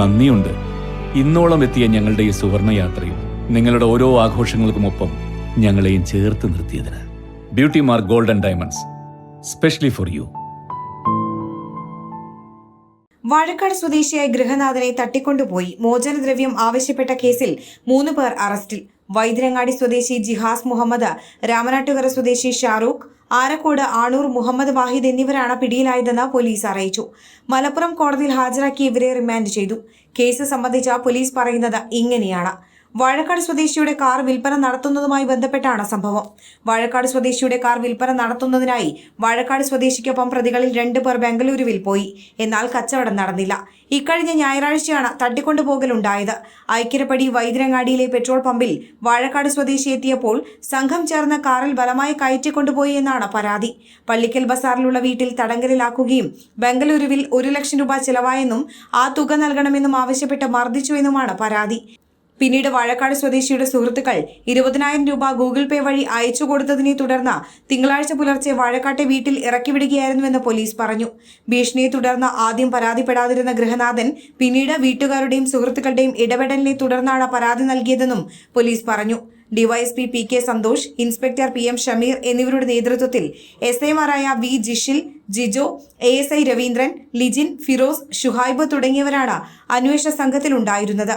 നന്ദിയുണ്ട്. ഇന്നോളം എത്തിയ ഞങ്ങളുടെ ഈ സുവർണ യാത്രയും നിങ്ങളുടെ ഓരോ ആഘോഷങ്ങൾക്കുമൊപ്പം ഞങ്ങളെയും ചേർത്ത് നിർത്തിയതിന്. Beauty mark golden diamonds specially for you Vazhakkad സ്വദേശിയായ ഗൃഹനാഥനെ തട്ടിക്കൊണ്ടുപോയി മോചനദ്രവ്യം ആവശ്യപ്പെട്ട കേസിൽ മൂന്ന് പേർ അറസ്റ്റിൽ. വൈദ്യരങ്ങാടി സ്വദേശി ജിഹാസ് മുഹമ്മദ് രാമനാട്ടുകര സ്വദേശി ഷാറൂഖ് ആരക്കോട് ആണൂർ മുഹമ്മദ് വാഹിദ് എന്നിവരാണ് പിടിയിലായതെന്ന് പോലീസ് അറിയിച്ചു. മലപ്പുറം കോടതിയിൽ ഹാജരാക്കി ഇവരെ റിമാൻഡ് ചെയ്തു. കേസ് സംബന്ധിച്ച പോലീസ് പറയുന്നത് ഇങ്ങനെയാണ്. വാഴക്കാട് സ്വദേശിയുടെ കാർ വിൽപ്പന നടത്തുന്നതുമായി ബന്ധപ്പെട്ടാണ് സംഭവം. വാഴക്കാട് സ്വദേശിയുടെ കാർ വിൽപ്പന നടത്തുന്നതിനായി വാഴക്കാട് സ്വദേശിക്കൊപ്പം പ്രതികളിൽ രണ്ടു പേർ ബംഗളൂരുവിൽ പോയി. എന്നാൽ കച്ചവടം നടന്നില്ല. ഇക്കഴിഞ്ഞ ഞായറാഴ്ചയാണ് തട്ടിക്കൊണ്ടുപോകലുണ്ടായത്. ഐക്യരപ്പടി വൈദ്യരങ്ങാടിയിലെ പെട്രോൾ പമ്പിൽ വാഴക്കാട് സ്വദേശി എത്തിയപ്പോൾ സംഘം ചേർന്ന കാറിൽ ബലമായി കയറ്റിക്കൊണ്ടുപോയി എന്നാണ് പരാതി. പള്ളിക്കൽ ബസാറിലുള്ള വീട്ടിൽ തടങ്കലിലാക്കുകയും ബംഗളൂരുവിൽ ഒരു ലക്ഷം രൂപ ചിലവായെന്നും ആ തുക നൽകണമെന്നും ആവശ്യപ്പെട്ട് മർദ്ദിച്ചുവെന്നുമാണ് പരാതി. പിന്നീട് വാഴക്കാട് സ്വദേശിയുടെ സുഹൃത്തുക്കൾ ഇരുപതിനായിരം രൂപ ഗൂഗിൾ പേ വഴി അയച്ചു കൊടുത്തതിനെ തുടർന്ന് തിങ്കളാഴ്ച പുലർച്ചെ വാഴക്കാട്ടെ വീട്ടിൽ ഇറക്കിവിടുകയായിരുന്നുവെന്ന് പോലീസ് പറഞ്ഞു. ഭീഷണിയെ തുടർന്ന് ആദ്യം പരാതിപ്പെടാതിരുന്ന ഗൃഹനാഥൻ പിന്നീട് വീട്ടുകാരുടെയും സുഹൃത്തുക്കളുടെയും ഇടപെടലിനെ തുടർന്നാണ് പരാതി നൽകിയതെന്നും പോലീസ് പറഞ്ഞു. DYSP P K Santhosh inspector P M Shameer എന്നിവരുടെ നേതൃത്വത്തിൽ എസ് ഐമാരായ V Jishil Jijo A S I Raveendran Lijin Firoz Shuhaib തുടങ്ങിയവരാണ് അന്വേഷണ സംഘത്തിലുണ്ടായിരുന്നത്.